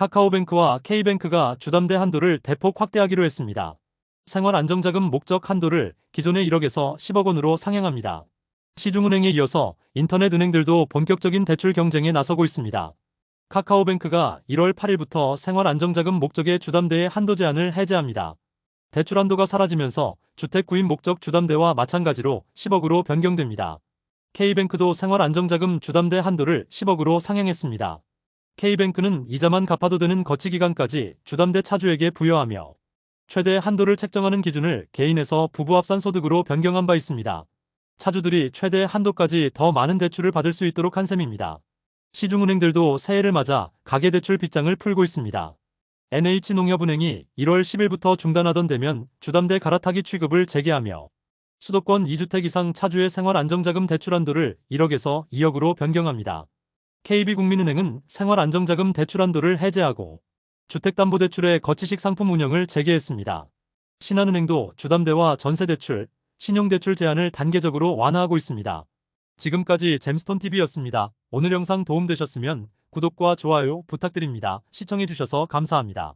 카카오뱅크와 K뱅크가 주담대 한도를 대폭 확대하기로 했습니다. 생활안정자금 목적 한도를 기존의 1억에서 10억 원으로 상향합니다. 시중은행에 이어서 인터넷 은행들도 본격적인 대출 경쟁에 나서고 있습니다. 카카오뱅크가 1월 8일부터 생활안정자금 목적의 주담대의 한도 제한을 해제합니다. 대출 한도가 사라지면서 주택 구입 목적 주담대와 마찬가지로 10억으로 변경됩니다. K뱅크도 생활안정자금 주담대 한도를 10억으로 상향했습니다. K뱅크는 이자만 갚아도 되는 거치 기간까지 주담대 차주에게 부여하며 최대 한도를 책정하는 기준을 개인에서 부부 합산 소득으로 변경한 바 있습니다. 차주들이 최대 한도까지 더 많은 대출을 받을 수 있도록 한 셈입니다. 시중은행들도 새해를 맞아 가계대출 빗장을 풀고 있습니다. NH농협은행이 1월 10일부터 중단하던 대면 주담대 갈아타기 취급을 재개하며 수도권 2주택 이상 차주의 생활안정자금 대출 한도를 1억에서 2억으로 변경합니다. KB국민은행은 생활안정자금 대출 한도를 해제하고 주택담보대출의 거치식 상품 운영을 재개했습니다. 신한은행도 주담대와 전세대출, 신용대출 제한을 단계적으로 완화하고 있습니다. 지금까지 잼스톤TV였습니다. 오늘 영상 도움되셨으면 구독과 좋아요 부탁드립니다. 시청해주셔서 감사합니다.